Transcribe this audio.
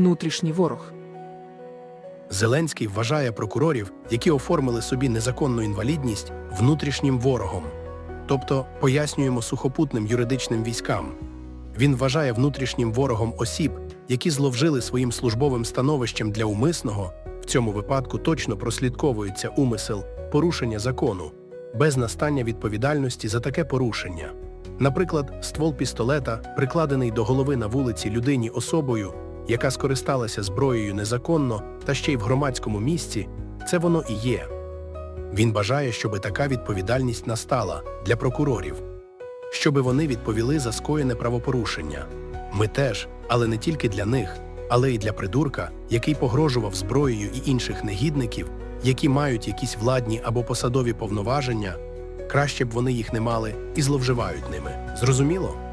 внутрішній ворог. Зеленський вважає прокурорів, які оформили собі незаконну інвалідність, внутрішнім ворогом, тобто пояснюємо сухопутним юридичним військам. Він вважає внутрішнім ворогом осіб, які зловжили своїм службовим становищем для умисного, в цьому випадку точно прослідковується умисел порушення закону, без настання відповідальності за таке порушення. Наприклад, ствол пістолета, прикладений до голови на вулиці людині особою, яка скористалася зброєю незаконно та ще й в громадському місці, це воно і є. Він бажає, щоби така відповідальність настала для прокурорів, щоби вони відповіли за скоєне правопорушення. Ми теж, але не тільки для них, але й для придурка, який погрожував зброєю і інших негідників, які мають якісь владні або посадові повноваження, краще б вони їх не мали і зловживають ними. Зрозуміло?